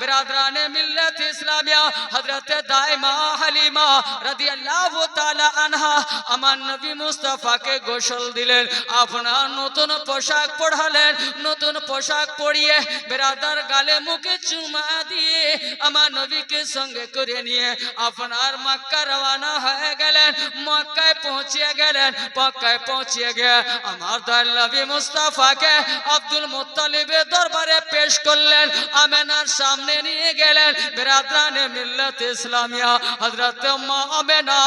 बिरादरान मिल्लत इस्लामिया हजरत दाइमा হালিমা রাদিয়াল্লাহু তাআলা আনহা আমার নবী মুস্তাফাকে গোসল দিলেন আপনার নতুন পোশাক পরালেন নতুন পোশাক পরিয়ে বেরাদার গালে মুখে চুমা দিয়ে আমার নবীকে সঙ্গে করে নিয়ে আপনার মক্কা রওনা হয়ে গেলেন মক্কায় পৌঁছে গেলেন মক্কায় পৌঁছে গিয়ে আমার দয়াল নবী মুস্তাফাকে আব্দুল মুত্তালিবের দরবারে পেশ করলেন আমেনার সামনে নিয়ে গেলেন বেরাদানে মিল্লাত ইসলামিয়া। হযরত মা আমেনা,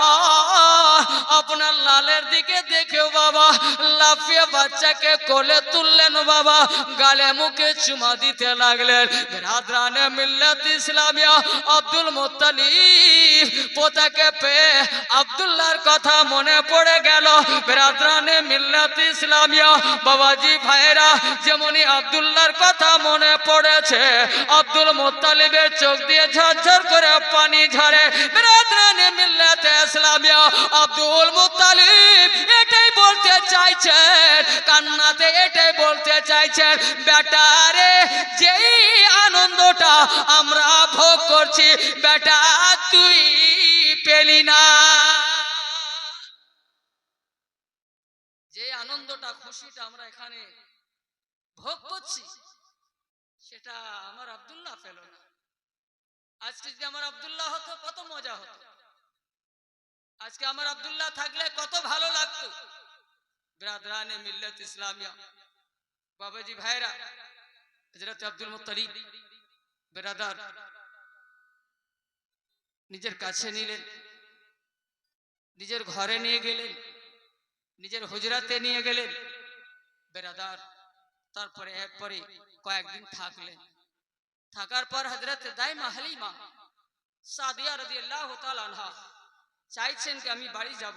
আপনার লালের দিকে দেখেও বাবা, লাফিয়ে বাচ্চাকে কোলে তুললেন বাবা, গালে মুখে চুমা দিতে লাগলেন। বেরাদানে মিল্লাত ইসলামিয়া, আব্দুল মুত্তালিব পোতাকে পেয়ে আব্দুল্লাহর কথা মনে পড়ে গেল। বেরাদানে মিল্লাত ইসলামিয়া, বাবাজি ভাইরা যেমনই আব্দুল্লাহর কথা মনে পড়েছে, আব্দুল মুত্তালিবের চোখ দিয়ে ঝরঝর করে পানি ঝরে। বেরাদানে মিল্লাত ইসলামিয়া আব্দুল মুত্তালিব এটাই বলতে চাইছেন, কান্নাতে এটাই বলতে চাইছেন বেটারে যেই আনন্দটা আমরা ভোগ করছি, বেটা তুই পেলি না। যে আনন্দটা, খুশিটা আমরা এখানে ভোগ করছি সেটা আমার আব্দুল্লাহ পেল না। আজকে যদি আমার আব্দুল্লাহ হতো, কত মজা হতো। আজকে আমার আব্দুল্লাহ থাকলে কত ভালো লাগতো। বিরাদরানে মিল্লাত ইসলামিয়া। বাবাজি ভাইরা হজরত আব্দুল মুত্তালিব, বেরাদার, নিজের কাছে নিলেন। নিজের ঘরে নিয়ে গেলেন। নিজের হুজরাতে নিয়ে গেলেন। বেরাদার তারপরে এরপরে কয়েকদিন থাকলেন। থাকার পর হজরত দাইমা হালিমা সাদিয়া রাদিয়াল্লাহু তাআলা আনহা চাইছেন কি আমি বাড়ি যাব।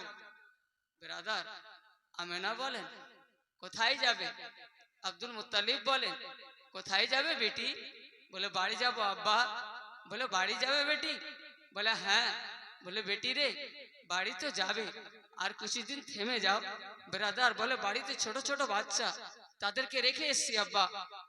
বেরাদার, আমেনা বলেন, কোথায় যাবে? আব্দুল মুত্তালিব বলেন, কোথায় যাবে বেটি? বলে, বাড়ি যাব আব্বা। বলে, বাড়ি যাবে বেটি? বলে হ্যাঁ। বলে, বেটি রে, বাড়ি তো যাবে, আর কিছুদিন থেমে যাও। বেরাদার বলে, বাড়িতে ছোট ছোট বাচ্চা। তাদেরকে রেখে এসছি, আব্বা।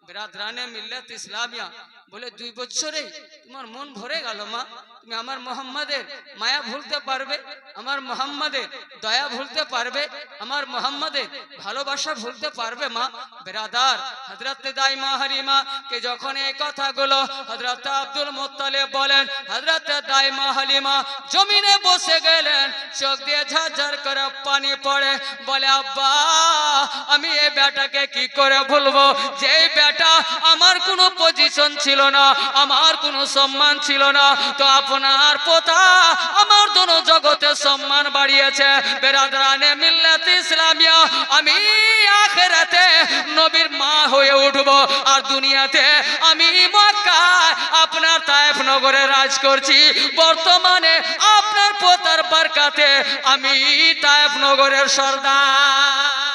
বেরাদরানে মিল্লাত ইসলামিয়া। বলে, দুই বছরে তোমার মন ভরে গেল, মা। তুমি আমার মোহাম্মদের মায়া ভুলতে পারবে, আমার মোহাম্মদের দয়া ভুলতে পারবে, আমার মোহাম্মদের ভালোবাসা ভুলতে পারবে মা। বেরাদার হজরত দাইমা হারিমা কে যখন এই কথাগুলো হজরত আব্দুল মোত্তালে বলেন হজরত দাইমা হালিমা জমিনে বসে গেলেন, চোখ দিয়ে ঝরঝর করে পানি পড়ে, বলে, আব্বা, আমি এই বেটাকে কি করে ভুলবো? যে বেটা আমার কোনো পজিশন ছিল না, আমার কোনো সম্মান ছিল না। তো আপনার পোতা আমার দোনো জগতে সম্মান বাড়িয়েছে। বেরাদরানে মিল্লাত ইসলামিয়া, আমি আখেরাতে নবীর মা হয়ে উঠব। আর দুনিয়াতে আমি মক্কায় আপনার তায়েফ নগরে রাজ করছি। বর্তমানে আপনার পোতার বারকাতে আমি তায়েফ নগরের সর্দার।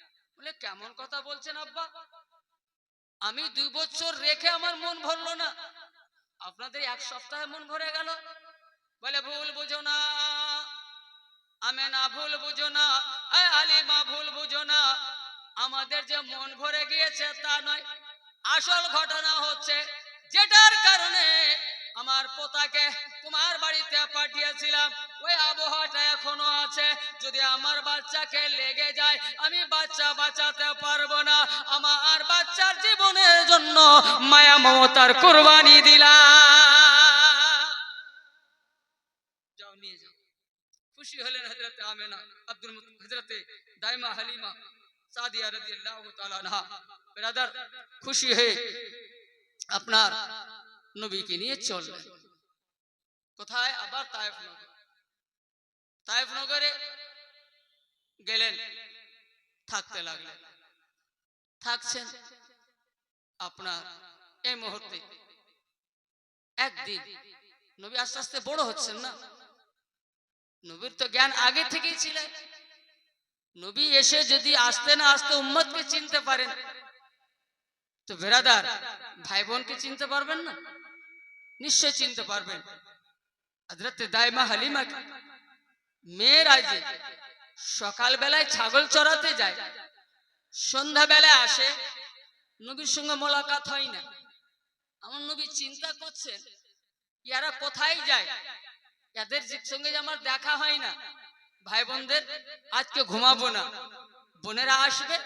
বলে কেমন কথা বলছেন আব্বা? আমি দুই বছর রেখে আমার মন ভরলো না। আপনাদের এক সপ্তাহে মন ভরে গেল। বলে ভুল বুঝো না। আমি না ভুল বুঝো না। এ আলিমা ভুল বুঝো না। আমাদের যে মন ভরে গিয়েছে তা নয়। আসল ঘটনা হচ্ছে যেটার কারণে আমার পোতাকে তোমার বাড়িতে পাঠিয়েছিলাম। ওই আবহাওয়াটা এখনও আছে। যদি আমার বাচ্চাকে লেগে যায়, আমি বাচ্চা বাঁচাতে পারব না। আমার বাচ্চার জীবনের জন্য মায়া মমতার কোরবানি দিলাম। খুশি হলেন হজরতে আমেনা, আব্দুল হজরতে দাইমা হালিমা, সাদিয়া ব্রাদার, খুশি হয়ে আপনার নবীকে নিয়ে চললেন। কোথায়? আবার তায়েফ নগর। তায়েফ নগরে গেলেন, থাকতে লাগলেন। থাকছেন আপনার এই মুহূর্তে। একদিন নবী আস্তে আস্তে বড় হচ্ছেন না? নবীর তো জ্ঞান আগে থেকেই ছিল। নবী এসে যদি আসতে না আসতে উম্মতকে চিনতে পারেন, তো বেরাদার ভাই বোনকে চিনতে পারবেন না? নিশ্চয় চিনতে পারবেন। হজরতে দাইমা হালিমা মেয়েরা যে সকাল বেলায় ছাগল চড়াতে যায় সন্ধ্যা বেলায় আসে, নবীর সঙ্গে মোলাকাত হয় না। আমার নবী চিন্তা করছেন, ইয়ারা কোথায় যায়? এদের সঙ্গে আমার দেখা হয় না ভাই বোনদের আজকে ঘুমাবো না। বোনেরা আসবে,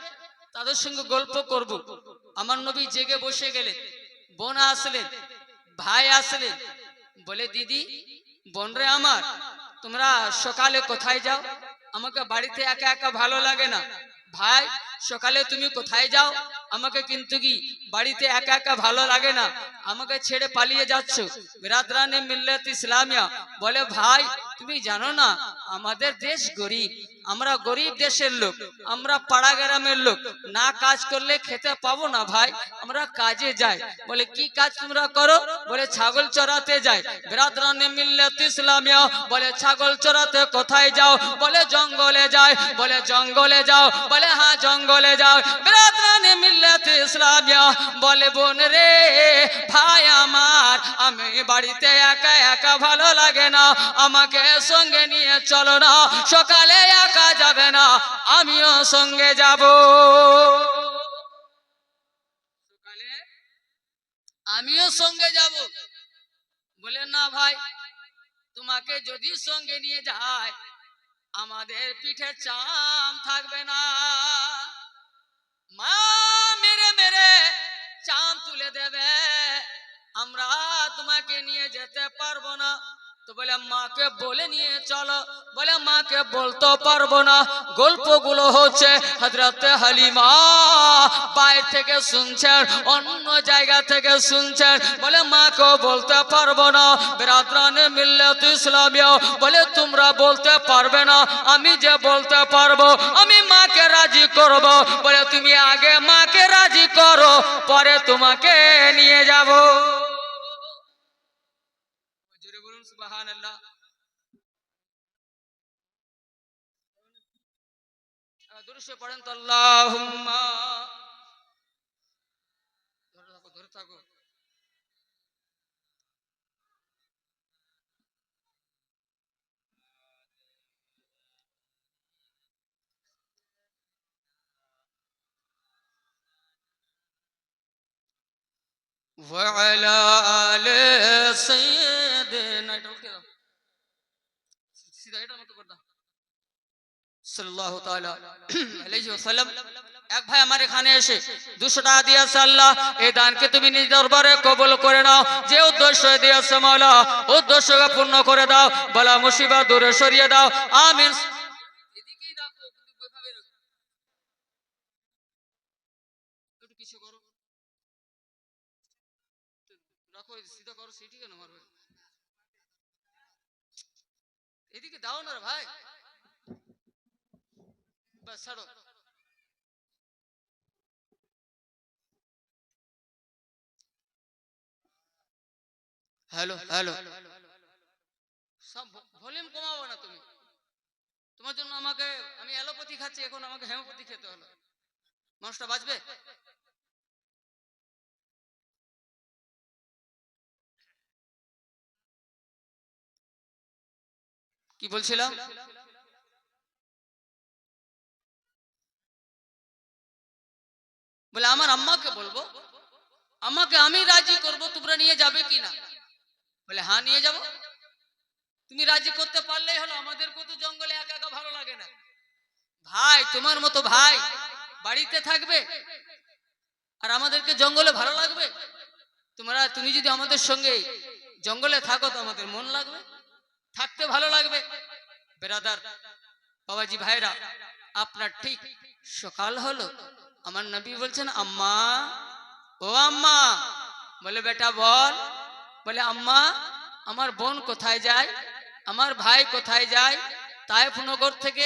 তাদের সঙ্গে গল্প করব। আমার নবী জেগে বসে গেলেন, বোন আসলেন, ভাই আসলেন, বলে, দিদি, বোনরে আমার তোমরা সকালে কোথায় যাও? আমাকে বাড়িতে একা একা ভালো লাগে না। ভাই, সকালে তুমি কোথায় যাও? আমাকে কিন্তু কি বাড়িতে একা একা ভালো লাগে না? আমাকে ছেড়ে পালিয়ে যাচ্ছ। বিরাদরানে মিল্লাত ইসলামিয়া। বলে, ভাই, তুমি জানো না, আমাদের দেশ গরিব। আমরা গরিব দেশের লোক। আমরা পাড়া গ্রামের লোক। না কাজ করলে খেতে পাবো না, ভাই। আমরা কাজে যাই। বলে, কি কাজ তোমরা করো? বলে, ছাগল চড়াতে যাই। বিরাদরানে মিল্লাত ইসলামিয়া। বলে, ছাগল চড়াতে কোথায় যাও? বলে, জঙ্গলে যায় বলে, জঙ্গলে যাও। বলে হ্যাঁ জঙ্গলে যাও। বিরাদরানে মিল্লাত ইসলামিয়া বলে, বোন রে, ভাই আমার, আমি বাড়িতে একা একা ভালো লাগে না। আমাকে সঙ্গে নিয়ে চলো না, সকালে একা যাবে না, আমিও সঙ্গে যাব। সকালে আমিও সঙ্গে যাব। বলে, না ভাই, তোমাকে যদি সঙ্গে নিয়ে যায়, আমাদের পিঠে চাম থাকবে না। মা, মেরে মেরে চাম তুলে দেবে। আমরা তোমাকে নিয়ে যেতে পারব না। তো বলে, মাকে বলে নিয়ে চলো। বলে, মাকে বলতে পারব না। গল্পগুলো হচ্ছে হজরতে হালিমা বাইরে থেকে শুনছেন, অন্য জায়গা থেকে শুনছেন। বলে, মাকে বলতে পারব না। বেরাদরানে মিল্লাত ইসলামিয়া বলে, তোমরা বলতে পারবে না। আমি যে বলতে পারব করব। বলে তুমি আগে মাকে রাজি করো পরে তোমাকে নিয়ে যাব। বলুন পড়েন তো ধরে থাকো ধরে থাকো وعلى آل سيدنا এটা উঠিয়ে দাও সিধা এটার মতো করে দাও সাল্লাল্লাহু তাআলা আলাইহি ওয়াসাল্লাম এক ভাই আমার এখানে এসে দুশো টাকা দিয়েছে আল্লাহ এই দানকে তুমি নিজ দরবারে কবুল করে নাও যে উদ্দেশ্য দিয়েছে মাওলা উদ্দেশ্যকে পূর্ণ করে দাও বলা মুসিবত দূরে সরিয়ে দাও আমিন দাও না ভাই। বাস ছাড়ো। হ্যালো হ্যালো সব ভলিউম কমাবো না তুমি। তোমার জন্য আমাকে আমি অ্যালোপ্যাথি খাচ্ছি এখন আমাকে হেমোপ্যাথি খেতে হলো। মানুষটা বাঁচবে? কি বলছিলাম? বলে, আমার আম্মাকে বলব। আমাকে আমি রাজি করব, তোমরা নিয়ে যাবে কি না বলে হ্যাঁ নিয়ে যাব। তুমি রাজি করতে পারলেই হলো আমাদেরকে তো জঙ্গলে একা একা ভালো লাগে না। ভাই, তোমার মতো ভাই বাড়িতে থাকবে আর আমাদেরকে জঙ্গলে ভালো লাগবে? তোমরা, তুমি যদি আমাদের সঙ্গে জঙ্গলে থাকো, তো আমাদের মন লাগবে। থাকতে ভালো লাগবে। বেরাদার বাবাজি ভাইরা, আপনার ঠিক সকাল হলো। আমার নবী বলছেন, আম্মা, ও আম্মা, বলে, বেটা, বল। বলে, আম্মা, আমার বোন কোথায় যায়? আমার ভাই কোথায় যায়? তাইফ নগর থেকে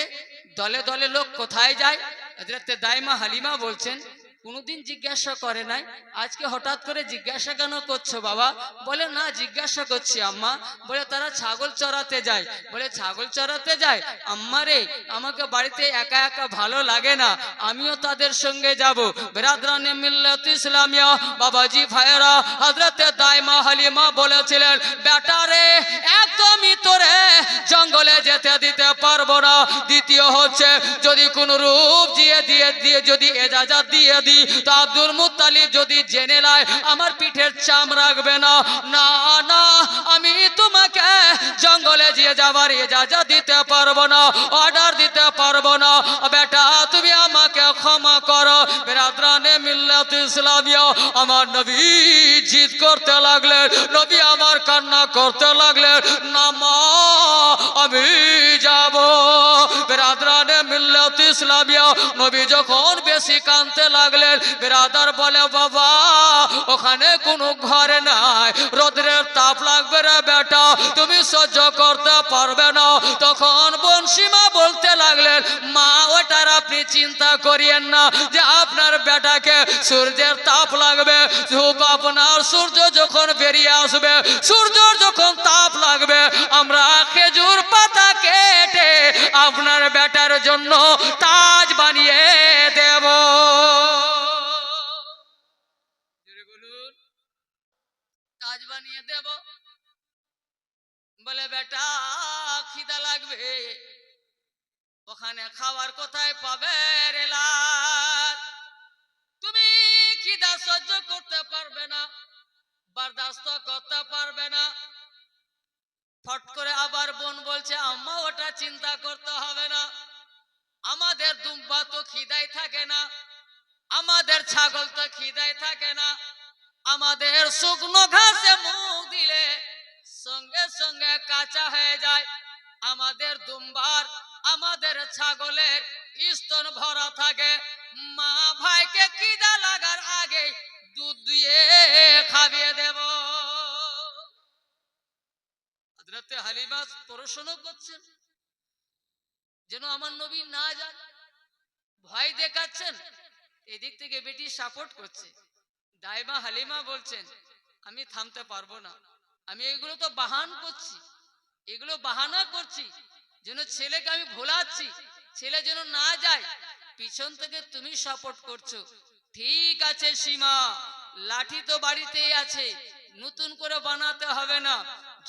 দলে দলে লোক কোথায় যায়? হজরতে দাইমা হালিমা বলছেন কোনোদিন জিজ্ঞাসা করে নাই। আজকে হঠাৎ করে জিজ্ঞাসা কেন করছ বাবা? বলে, না, জিজ্ঞাসা করছি আম্মা। বলে, তারা ছাগল চড়াতে যায়। বলে, ছাগল চড়াতে যায়? আম্মা রে, আমাকে বাড়িতে একা একা ভালো লাগে না। আমিও তাদের সঙ্গে যাব। বেরাদরানে মিল্লাত ইসলামিয়া, বাবাজি ভাইয়েরা হজরতে দাইমা হালিমা বলেছিলেন, বেটা রে, একদমই তোরে জঙ্গলে যেতে দিতে পারব না। দ্বিতীয় হচ্ছে, যদি কোন রূপ দিয়ে দিয়ে দিয়ে, যদি এজাজত দিয়ে দিই তো আব্দুল মুত্তালিব যদি জেনে নেয়, আমার পিঠের চাম রাখবে না। না না, আমি তোমাকে জঙ্গলে দিয়ে যাবার এজাজত দিতে পারব না অর্ডার দিতে পারব না। বেটা, তুমি আমাকে ক্ষমা করো। বেরাদরানে মিল্লাত ইসলামিয়া, আমার নবী জিদ করতে লাগলেন, নবী আমার কান্না করতে লাগলেন, না মা, আমি যাব। বেরাদরানে মিল্লাত ইসলামিয়া, নবী যখন বেশি কানতে লাগলেন বেরাদার বলে, বাবা, ওখানে কোনো ঘরে নাই। রোদ্রের তাপ লাগবে রে বেটা, তুমি সহ্য করতে পারবে না। তখন বনসীমা বলতে লাগলেন, মা, ওটার আপনি চিন্তা করিয়েন না যে আপনার বেটাকে সূর্যের তাপ লাগবে। ধূপ আপনার সূর্য যখন বেরিয়ে আসবে, সূর্যর যখন তাপ লাগবে, আমরা খেজুর পাতা কেটে আপনার বেটার জন্য তাজ বানিয়ে ওখানে খাবার কোথায় পাবে রে লাল? তুমি খিদা সহ্য করতে পারবে না, বরদাস্ত করতে পারবে না। ফট করে আবার বোন বলছে, আম্মা, ওটা চিন্তা করতে হবে না। আমাদের দুম্বা তো খিদাই থাকে না, আমাদের ছাগল তো খিদাই থাকে না। আমাদের শুকনো ঘাসে মুখ দিলে সঙ্গে সঙ্গে কাঁচা হয়ে যায়। আমাদের দুম্বার আমাদের ছাগলের স্তন ভরা থাকে। মা ভাইকে খিদা লাগার আগে দুধ দিয়ে খাবিয়ে দেব। হযরতে হালিমা পড়াশোনা করছেন, যেন আমার নবী না যান ভয় দেখাচ্ছেন, এদিক থেকে বেটি সাপোর্ট করছে। দাইমা হালিমা বলছেন, আমি থামতে পারব না। আমি এগুলো তো বাহান করছি। এগুলো বাহানা করছি। যেন ছেলেকে আমি ভোলাচ্ছি, ছেলে যেন না যায়, পিছন থেকে তুমি সাপোর্ট করছ। ঠিক আছে, সীমা, লাঠি তো বাড়িতেই আছে, নতুন করে বানাতে হবে না।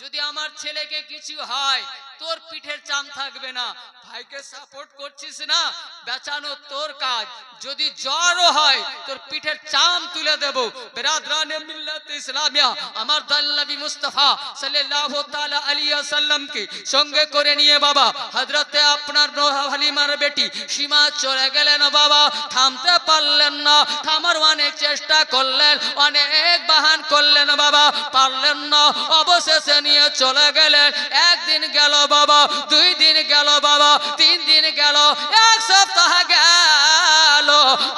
যদি আমার ছেলেকে কিছু হয় তোর পিঠের চাম থাকবে না। ভাইকে সাপোর্ট করছিস না? বেচানো তোর কাজ। যদি জ্বরও হয়, তোর পিঠের চাম তুলে দেব। বেরাদরানে মিল্লাত ইসলামিয়া। আমার দাল্লাবি মুস্তাফা সাল্লাল্লাহু তাআলা আলাইহি ওয়াসাল্লামকে সঙ্গে করে নিয়ে বাবা, হযরতে আপনার নোহা হালিমার বেটি সীমা চলে গেলেন বাবা। থামতে পারলেন না। থামার অনেক চেষ্টা করলেন, অনেক বাহান করলেন বাবা। পারলেন না। অবশেষে নিয়ে চলে গেলেন। একদিন গেল বাবা, দুই দিন গেল বাবা, তিন দিন গেল, এক সপ্তাহ গেল।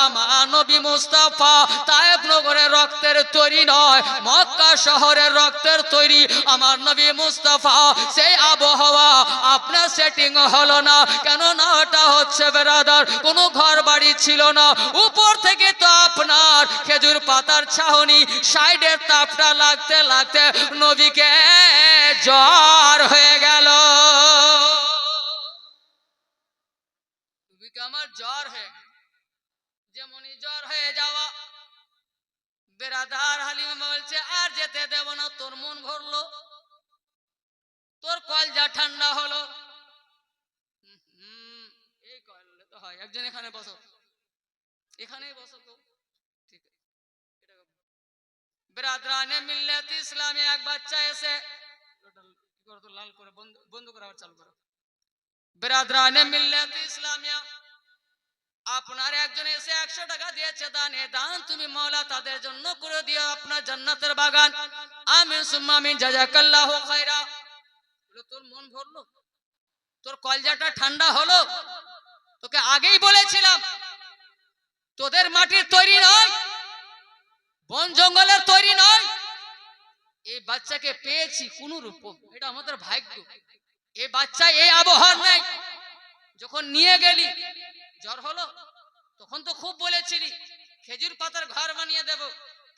আমার নবী মুস্তাফা তায়েব নগরের রক্তের তৈরি নয়, মক্কা শহরের রক্তের তৈরি। আমার নবী মুস্তাফা, সেই আবহাওয়া আপনার সেটিং হলো না কেন না ওটা হচ্ছে বেরাদার কোনো ঘর বাড়ি ছিল না। উপর থেকে তো আপনার খেজুর পাতার ছাহনি সাইডের তাপটা লাগতে লাগতে নবীকে জ্বর ঠিক আছে এটা বেরাদরানে মিল্লাত ইসলামে এক বাচ্চা এসে করো লাল করে বন্ধ বন্ধ করে আবার চালু করো বেরাদরানে মিল্লাত ইসলামিয়া আপনার একজন এসে একশো টাকা দিয়েছে দান এ দান তুমি মৌলা তাদের জন্য করে দিও আপনার জান্নাতের বাগান আমিন সুম্মা আমিন জাজাকাল্লাহু বলে, তোর মন ভরলো তোর কলজাটা ঠান্ডা হলো তোকে আগেই বলেছিলাম তোদের মাটির তৈরি নয়, বন জঙ্গলের তৈরি নয়। এই বাচ্চাকে পেয়েছি কোন রূপ এটা আমাদের ভাগ্য। এই বাচ্চা এই আবহাওয়ার নেই। যখন নিয়ে গেলি, জ্বর হলো, তখন তো খুব বলেছিলি, খেজুর পাতার ঘর বানিয়ে দেব,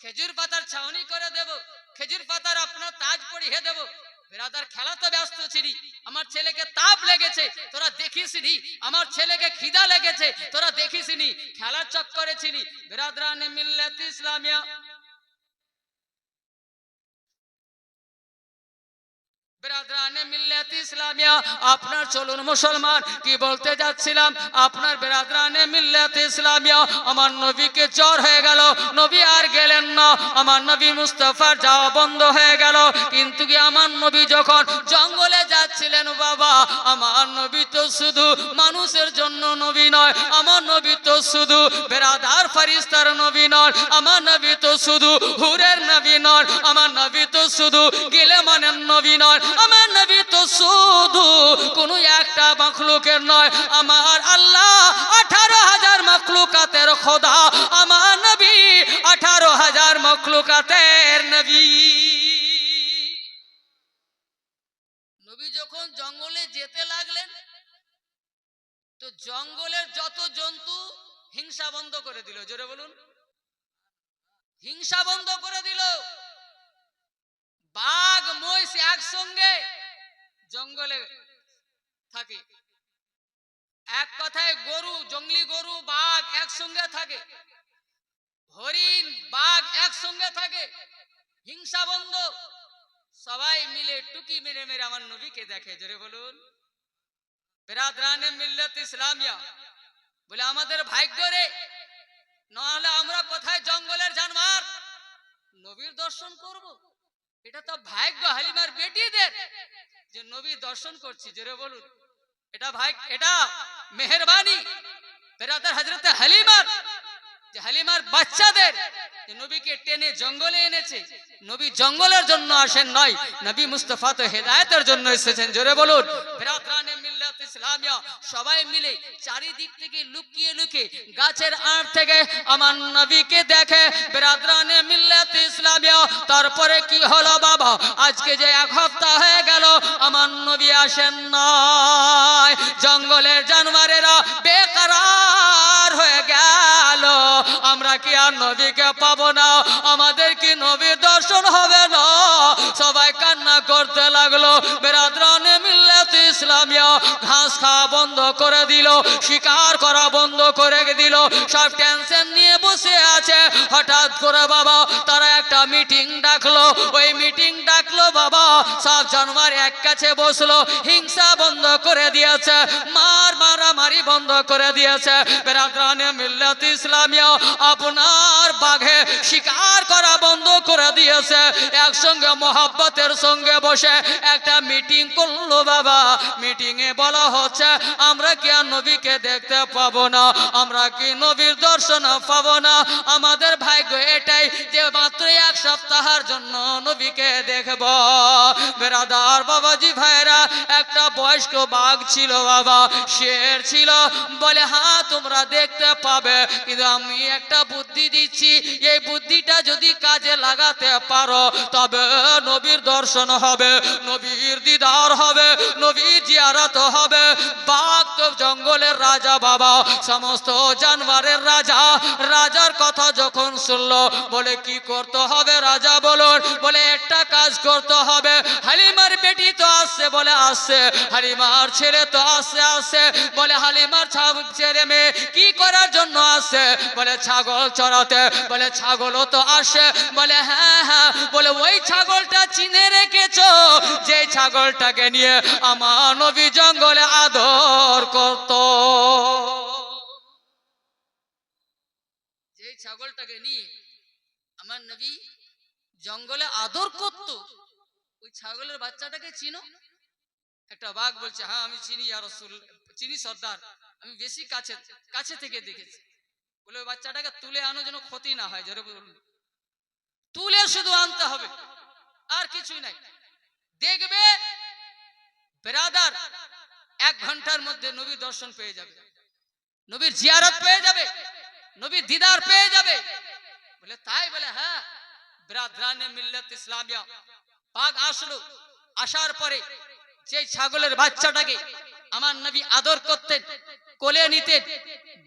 খেজুর পাতার ছাউনি করে দেব, খেজুর পাতার আপনার তাজ পরিয়ে দেব। বেরাদার খেলা তো ব্যস্ত ছিলি, আমার ছেলেকে তাপ লেগেছে, তোরা দেখিসনি, আমার ছেলেকে খিদা লেগেছে, তোরা দেখিসনি, খেলার চক্করে ছিলি। বেরাদরানে মিল্লাত ইসলামিয়া আপনার চলুন মুসলমান, কি বলতে যাচ্ছিলাম? আপনার আমার নবীকে হয়ে গেল, নবী আর গেলেন না, আমার নবী যাওয়া বন্ধ হয়ে গেল, কিন্তু কি আমার নবী যখন জঙ্গলে যাচ্ছিলেন বাবা, আমার নবী তো শুধু মানুষের জন্য নবী নয়, আমার নবী তো শুধু বেরাদার ফারিস্তার নবী নয়, আমার নবী তো শুধু হুরের নবী নয়, আমার নবী শুধু গেলে মানের নবী নয়। আমার নবী তো শুধু কোনো একটা মখলুকের নয়। আমার আল্লাহ আঠারো হাজার মখলুকাতের খোদা। আমার নবী আঠারো হাজার মখলুকাতের নবী। নবী যখন জঙ্গলে যেতে লাগলেন, তো জঙ্গলের যত জন্তু হিংসা বন্ধ করে দিল। জোরে বলুন। হিংসা বন্ধ করে দিল। বাঘ, মহিষ একসঙ্গে জঙ্গলে থাকে। এক কথায় গরু, জঙ্গলি গরু, বাঘ একসঙ্গে থাকে। হরিণ, বাঘ একসঙ্গে থাকে। হিংসা বন্ধ। সবাই মিলে টুকি মেরে মেরে আমার নবীকে দেখে, জোরে বলুন। বেরাদরানে মিল্লাত ইসলামিয়া। বলে, আমাদের ভাগ্য রে নাহলে আমরা কোথায় জঙ্গলের জানমার নবীর দর্শন করব। এটা তো ভাগ্য হালিমার বেটিদের যে নবী দর্শন করছি, জোরে বলুন। এটা ভাই এটা মেহরবানি বেরাদার হজরতে হালিমার, যে হালিমার বাচ্চাদের নবীকে টেনে জঙ্গলে এনেছে। নবী জঙ্গলের জন্য আসেন নয় নবী মুস্তফা তো হেদায়তের জন্য এসেছেন, জোরে বলুন। বেরাদানে ইসলামিয়া সবাই মিলে চারিদিক থেকে লুকিয়ে লুকিয়ে গাছের আড় থেকে আমার নবীকে দেখে বেরাদানে মিল্লাত ইসলামিয়া। তারপরে কি হলো বাবা? আজকে যে এক সপ্তাহ হয়ে গেল, আমার নবী আসেন নয় জঙ্গলের জানোয়ারেরা বেকারার হয়ে গেল। আমরা কি আর নবীকে পাবো না? আমাদের কি নবীর দর্শন হবে না? সবাই কান্না করতে লাগল। বেরাদরানে মিল্লাত ইসলামিয়া বন্ধ করে দিল, শিকার করা বন্ধ করে দিল, সব টেনশন নিয়ে বসে আছে। হঠাৎ করে বাবা, তারা একটা মিটিং ডাকলো। ওই মিটিং ডাকলো বাবা সব জানোয়ার এক কাছে বসল, হিংসা বন্ধ করে দিয়েছে, মার মারামারি বন্ধ করে দিয়েছে। মিল্লাত ইসলামিয়া, আপনার বাঘে শিকার করা করে দিয়েছে। একসঙ্গে মহাব্বতের সঙ্গে বসে একটা মিটিং করল বাবা। মিটিং এ বলা হচ্ছে, আমরা কি আর নবীকে দেখতে পাবো না? আমরা কি নবীর দর্শন পাবো না? আমাদের সপ্তাহের জন্য নবীকে দেখব। বেরাদার বাবাজি ভাইরা একটা বয়স্ক বাঘ ছিল বাবা, শের ছিল। বলে হ্যাঁ তোমরা দেখতে পাবে। কিন্তু আমি একটা বুদ্ধি দিচ্ছি, এই বুদ্ধিটা যদি কাজে লাগাতে পারো, তবে নবীর দর্শন হবে, নবীর দিদার হবে, নবীর জিয়ারত হবে। বাঘ তো জঙ্গলের রাজা বাবা, সমস্ত জানোয়ারের রাজা। রাজার কথা যখন শুনলো, বলে, কি করতে হবে রাজা বলুন? বলে, একটা কাজ করতে হবে। হালিমার বেটি তো আসছে বলে আসছে হালিমার ছেলে তো আসছে আসছে বলে, হালিমার ছেলে মেয়ে কি করার জন্য আসছে বলে, ছাগল চড়াতে। বলে, ছাগলও তো আসে। বলে হ্যাঁ হ্যাঁ। বলে, ওই ছাগলটা চিনে রেখেছো, যে ছাগলটাকে নিয়ে আমার নবী জঙ্গলে আদর করত। ছাগলটাকে নিয়ে আমার নবী জঙ্গলে আদর করত। ওই ছাগলের বাচ্চাটাকে চিনো? একটা বাঘ বলছে হ্যাঁ আমি চিনি আর চিনি সর্দার, আমি বেশি কাছে কাছে থেকে দেখেছি। বলে ওই বাচ্চাটাকে তুলে আনো যেন ক্ষতি না হয় বলুন। তুলে শুধু আনতে হবে, আর কিছুই নাই। দেখবে বেরাদার এক ঘণ্টার মধ্যে নবী দর্শন পেয়ে যাবে। নবীর জিয়ারত পেয়ে যাবে। নবীর দিদার পেয়ে যাবে। বলে, তাই বলে হ্যাঁ ব্রাদরানে মিল্লাত ইসলামিয়া। পাক আসলো। আসার পরে সেই ছাগলের বাচ্চাটাকে আমার নবী আদর করতেন, কোলে নিতেন,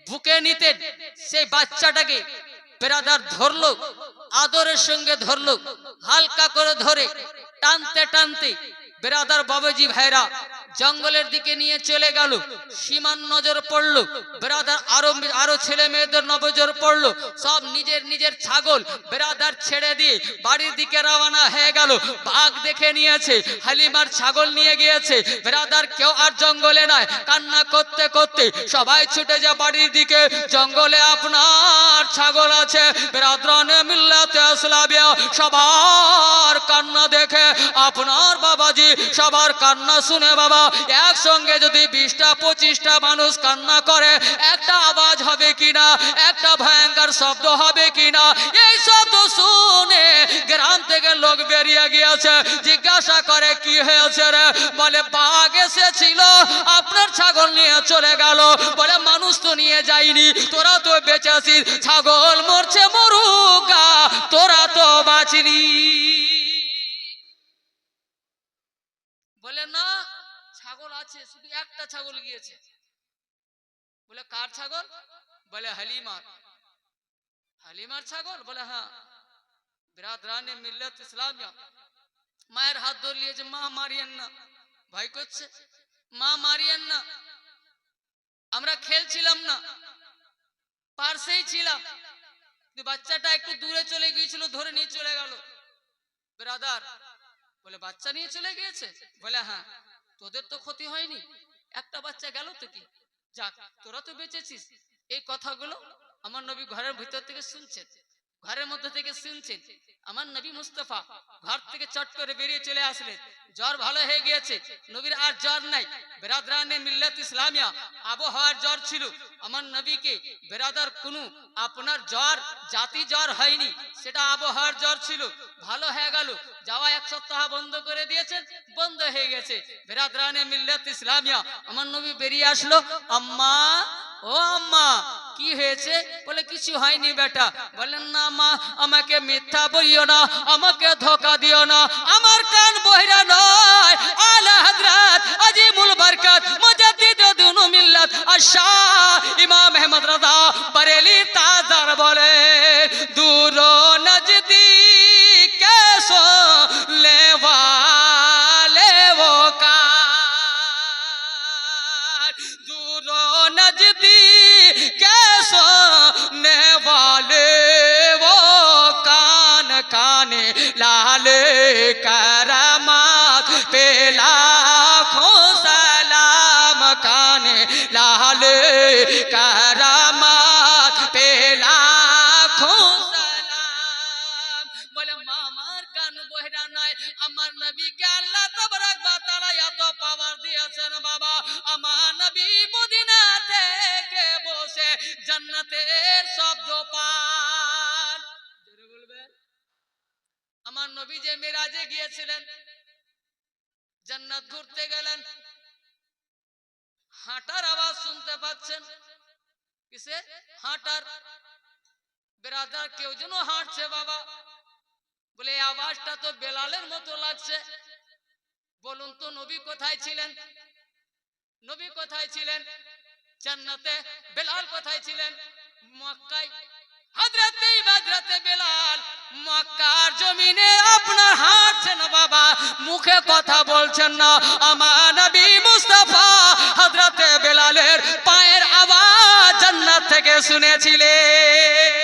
বুকে নিতেন, সেই বাচ্চাটাকে বেরাদার ধরলো, আদরের সঙ্গে ধরলো, হালকা করে ধরে, টানতে টানতে বেরাদার বাবাজি ভাইরা জঙ্গলের দিকে নিয়ে চলে গেল। সীমান নজর পড়ল। বেরাদার আরও আরও ছেলে মেয়েদের নজর পড়ল। সব নিজের নিজের ছাগল বেরাদার ছেড়ে দিয়ে বাড়ির দিকে রওনা হয়ে গেল। বাঘ দেখে নিয়েছে, হালিমার ছাগল নিয়ে গিয়েছে। বেরাদার কেউ আর জঙ্গলে নয় কান্না করতে করতে সবাই ছুটে যা বাড়ির দিকে। জঙ্গলে আপনার ছাগল আছে। বেরাদরানে মিল্লাতে আসলাবিয়া সবার কান্না দেখে। আপনার বাবাজি সবার কান্না শুনে বাবা। একসঙ্গে যদি বিশটা, পঁচিশটা মানুষ কান্না করে, একটা আওয়াজ হবে কিনা, একটা ভয়ঙ্কর শব্দ হবে কিনা, এই শব্দ শুনে গ্রাম থেকে লোক বেরিয়ে গিয়েছে। জিজ্ঞাসা করে, কি হয়েছে রে? বলে, বাঘ এসেছিল, আপনার ছাগল নিয়ে চলে গেল। বলে, মানুষ তো নিয়ে যায়নি, তোরা তো বেঁচে আছিস, ছাগল মরছে মরুগা তোরা তো বাঁচনি বলে, না আছে, শুধু একটা ছাগল গিয়েছে। বলে, কার ছাগল? বলে, হালিমার। হালিমার ছাগল? বলে হ্যাঁ। বিরাদরানে মিল্লাত ইসলামিয়া। মায়ের হাত ধরে নিয়েছে, মা, মারিয়েন না। ভয় করছে। মা, মারিয়েন না। আমরা খেলছিলাম না। পার্শ্বেই ছিলাম। বাচ্চাটা একটু দূরে চলে গিয়েছিল, ধরে নিয়ে চলে গেল। ব্রাদার। বলে, বাচ্চা নিয়ে চলে গিয়েছে? বলে হ্যাঁ। তোদের তো ক্ষতি হয়নি। একটা বাচ্চা গেল তো কি? যাক, তোরা তো বেঁচেছিস। এই কথাগুলো আমার নবী ঘরের ভিতর থেকে শুনছেন। ঘরের মধ্যে থেকে শুনছেন। আমার নবী মুস্তফা ঘর থেকে চট করে বেরিয়ে চলে আসলেন। জ্বর ভালো হয়ে গিয়েছে। নবীর আর জ্বর নাই। বেরাদরানে মিল্লাত ইসলামিয়া। আবহাওয়ার জ্বর ছিল। আমার নবীকে বেরাদার কোনো আপনার জ্বর, জাতি জ্বর হয়নি। সেটা আবহাওয়ার জ্বর ছিল। ভালো হয়ে গেল। যাওয়া এক সপ্তাহ বন্ধ করে দিয়েছেন, বন্ধ হয়ে গেছে। বেরাদরানে মিল্লাত ইসলামিয়া। আমার নবী বেরিয়ে আসলো, আম্মা, ও আম্মা, কি হয়েছে? বলে, কিছু হয়নি বেটা। বলেন না মা, আমাকে মিথ্যা বইও না, আমাকে ধোকা দিও না। আমার কান বহিরা নয়। আলা হযরত আজিমুল বরকত, মুজাদ্দিদ দুনু মিল্লাত আশা। ইমাম আহমদ রাজা বরেলি তাজার বলে, দূর নজদীক सो लेवा लेवो का दूरो नजदी कैसो ने वाले वो कान काने लाल करा নাই। আমার নবীকে আল্লাহ তাবারক ওয়া তাআলা এত পাওয়ার দিয়েছেন বাবা। আমার নবী মদিনা থেকে বসে জান্নাতের শব্দ পান বলবেন আমার নবী যে মেরাজে গিয়েছিলেন, জান্নাত ঘুরতে গেলেন। হাঁটার আওয়াজ শুনতে পাচ্ছেন। কিসে? হাঁটার। বেরাদার কেউ যেন হাঁটছে বাবা। বলে, এই আওয়াজটা তো বেলালের মতো লাগছে। বলুন তো, নবী কোথায় ছিলেন? নবী কোথায় ছিলেন? জান্নাতে? বেলাল কোথায় ছিলেন? মক্কায়? হযরতে হযরতে বেলাল, মক্কার জমিনে আপনার হাঁটছেন বাবা, মুখে কথা বলছেন না। আমার নবী মুস্তাফা হযরতে বেলালের পায়ের আওয়াজ জান্নাত থেকে শুনেছিলেন।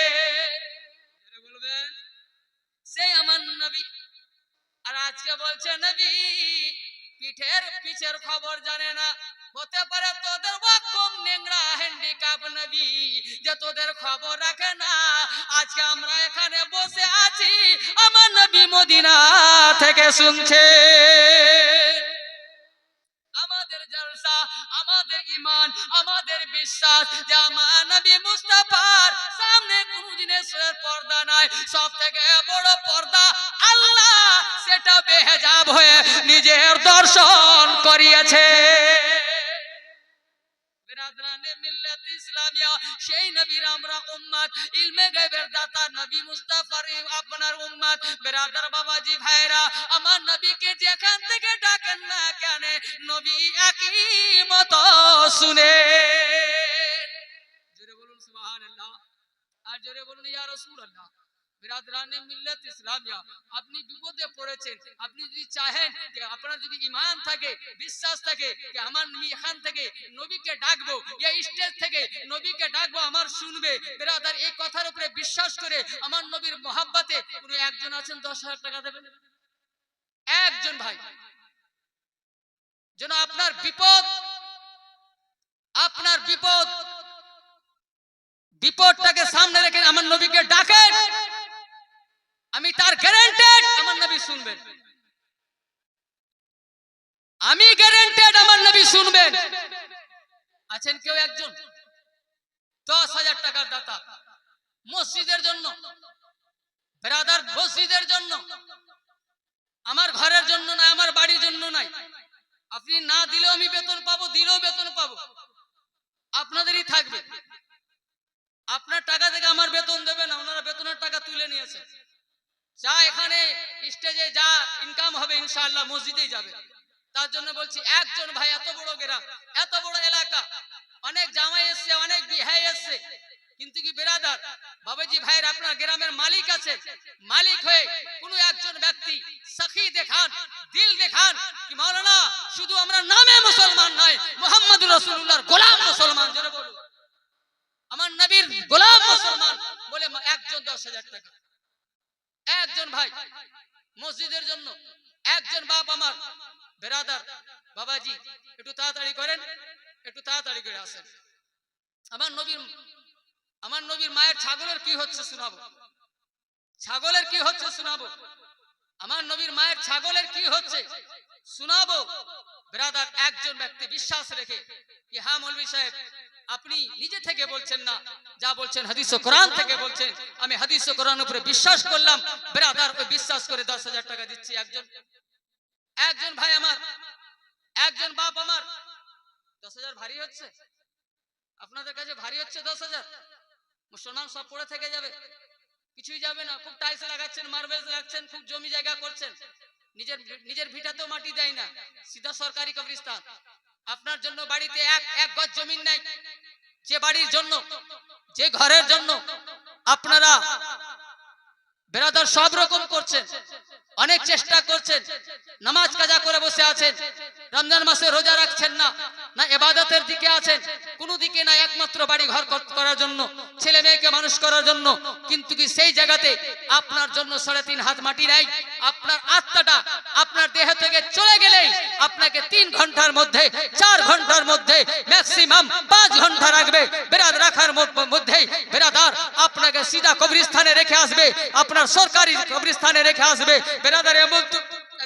খবর রাখে না। আজকে আমরা এখানে বসে আছি। আমার নবী মদিনা থেকে শুনছে। শুনে। জোরে বলুন সুবহানাল্লাহ। আর জোরে বলুন, ইয়া রাসূলুল্লাহ। বিরাদরানে মিল্লাত ইসলামিয়া। আপনি বিপদে পড়েছেন। আপনি যদি চাহেন যে আপনার যদি ঈমান থাকে, বিশ্বাস থাকে যে আমার আমি এখান থেকে নবীকে ডাকবো এই স্টেজ থেকে নবীকে ডাকবো, আমার শুনবে। বিরাদার, এই কথার উপরে বিশ্বাস করে আমার নবীর মহাব্বতে কোনো একজন আছেন, দশ হাজার টাকা দেবেন? একজন ভাই। যেন আপনার বিপদ আপনার বিপদ। বিপদটাকে সামনে রেখে আমার নবীকে ডাকেন। আমি তার গ্যারেন্টেড আমার নবী শুনবেন। আমি গ্যারেন্টেড আমার নবী শুনবেন। আছেন কেউ একজন? দশ হাজার টাকার দাতা। মসজিদের জন্য। ব্রাদার মসজিদের জন্য। আমার ঘরের জন্য না আমার বাড়ির জন্য নাই। আপনি না দিলেও আমি বেতন পাবো, দিলেও বেতন পাবো। আপনাদেরই থাকবে। আপনার টাকা থেকে আমার বেতন দেবে না ওনারা বেতনের টাকা তুলে নিয়েছে যা এখানে স্টেজে যা ইনকাম হবে, ইনশাআল্লাহ মসজিদেই যাবে। তার জন্য বলছি, একজন ভাই, এত বড় গ্রাম, এত বড় এলাকা। অনেক জামাই এসছে, অনেক বিহাই এসছে। কিন্তু কি বেরাদার? বাবাজি ভাইয়ের আপনার গ্রামের মালিক আছে মালিক হয়ে কোনো একজন ব্যক্তি সখী দেখান দিল দেখান কি মাওলানা, শুধু আমরা নামে মুসলমান নয় মোহাম্মদ রসুল্লাহর গোলাম মুসলমান, জোরে বলুন। আমার নবীর গোলাম মুসলমান বলে একজন দশ হাজার টাকা। একজন ভাই, মসজিদের জন্য। একজন বাপ আমার। বেরাদার, বাবাজি, একটু তাড়াতাড়ি করেন, একটু তাড়াতাড়ি করে আসেন। আমার নবীর আমার নবীর মায়ের ছাগলের কি হচ্ছে শোনাবো? ছাগলের কি হচ্ছে শোনাবো? আমার নবীর মায়ের ছাগলের কি হচ্ছে? শোনাবো। ব্রাদার, একজন ব্যক্তি বিশ্বাস রেখে কি হ্যাঁ মৌলভী সাহেব, আপনি নিজে থেকে বলছেন না, যা বলছেন হাদিস ও কোরআন থেকে বলছেন। আমি হাদিস ও কোরআন উপরে বিশ্বাস করলাম। ব্রাদার, ওই বিশ্বাস করে দশ হাজার টাকা দিচ্ছি একজন। একজন ভাই আমার, একজন বাপ আমার। দশ হাজার ভারী হচ্ছে? আপনাদের কাছে ভারী হচ্ছে দশ হাজার? মুসলমান সব পড়ে থেকে যাবে। কিছুই যাবে না। খুব টাইলস লাগাচ্ছেন মার্বেলস লাগাচ্ছেন, খুব জমি জায়গা করছেন। নিজের নিজের ভিটাতেও মাটি দেয় না। সিধা সরকারি কবরিস্তান আপনার জন্য বাড়িতে এক এক গজ জমিন নাই। যে বাড়ির জন্য, যে ঘরের জন্য আপনারা বেরাদার সব রকম করছেন। অনেক চেষ্টা করছেন। নামাজ কাজা করে বসে আছেন। রমজান মাসে রোজা রাখছেন না না এবাদতের দিকে আছেন। কোনো দিকে না একমাত্র বাড়ি ঘর করার জন্য, ছেলে মেয়েকে মানুষ করার জন্য। কিন্তু কি সেই জায়গাতে আপনার জন্য সাড়ে তিন হাত মাটি নাই? আপনার আত্মাটা আপনার দেহ থেকে চলে গেলেই আপনাকে তিন ঘণ্টার মধ্যে, চার ঘণ্টার মধ্যে ম্যাক্সিমাম পাঁচ ঘণ্টা রাখবে। বেরাদ রাখার মধ্যেই বেরাদার আপনাকে সিধা কবরস্থানে রেখে আসবে, আপনার সরকারি কবরস্থানে রেখে আসবে। বেরাদার এমন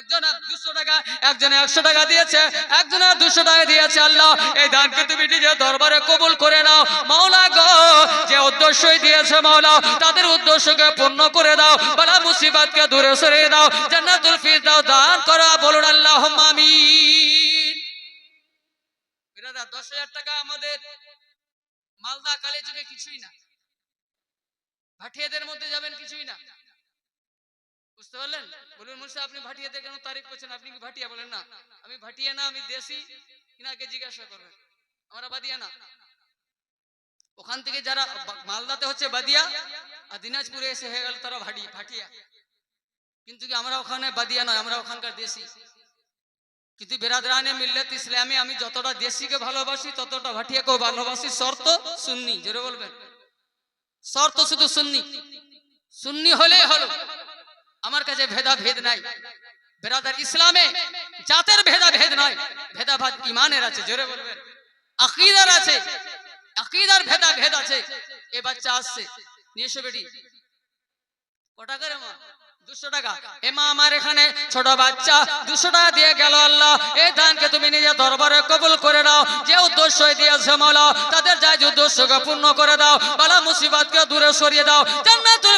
তো- দুশো টাকা, একজনে একশো টাকা দিয়েছে, একজনে দুশো টাকা দিয়েছে, আল্লাহ, এই দানকে তুমি নিজের দরবারে কবুল করে নাও। মাওলা গো, যে উদ্দেশ্যই দিয়েছে মাওলা, তাদের উদ্দেশ্যকে পূর্ণ করে দাও, বালা মুসিবতকে দূরে সরিয়ে দাও, জান্নাতুল ফির দাও দান করা, বলুন আল্লাহ আমিন। দশ হাজার টাকা আমাদের মালদা কালে যুগে কিছুই না। ভাটিয়াদের মধ্যে যাবেন কিছুই না। বুঝতে পারলেন বলুন মুর্শিদ আপনি ভাটিয়াদের কেন তারিফ করছেন আপনি কি ভাটিয়া বলেন না আমি ভাটিয়া না আমি দেশি কিনাকে জিজ্ঞাসা করবেন আমরা বাদিয়া না ওখান থেকে যারা বা- মালদাতে হচ্ছে বাদিয়া আর দিনাজপুরে এসে হয়ে গেল তারা ভাটি ভাটিয়া কিন্তু কি আমরা ওখানে বাদিয়া নয় আমরা ওখানকার দেশি কিন্তু বেরাদরানে মিল্লাত ইসলামে আমি যতটা দেশিকে ভালোবাসি ততটা ভাটিয়াকেও ভালোবাসি শর্ত সুন্নি জোরে বলবেন শর্ত শুধু সুন্নি সুন্নি হলেই হলো আমার কাছে ভেদা ভেদ নাই। বেরাদার ইসলামে জাতের ভেদা ভেদ নয়। ভেদাভাদ ইমানের আছে, জোরে বলবেন। আকিদার আছে। আকিদার ভেদা ভেদ আছে। এ বাচ্চা আসছে। নিয়ে এসো বেটি। কটা করে মা? দুশো টাকা। এ আমার এখানে ছোট বাচ্চা। দুশো টাকা দিয়ে গেল আল্লাহ। এই দানকে তুমি নিজের দরবারে কবুল করে নাও। যে উদ্দেশ্য দিয়েছে মৌলা তাদের যাই উদ্দেশ্যকে পূর্ণ করে দাও। বালা মুসিবতকে দূরে সরিয়ে দাও। জান্নাতুল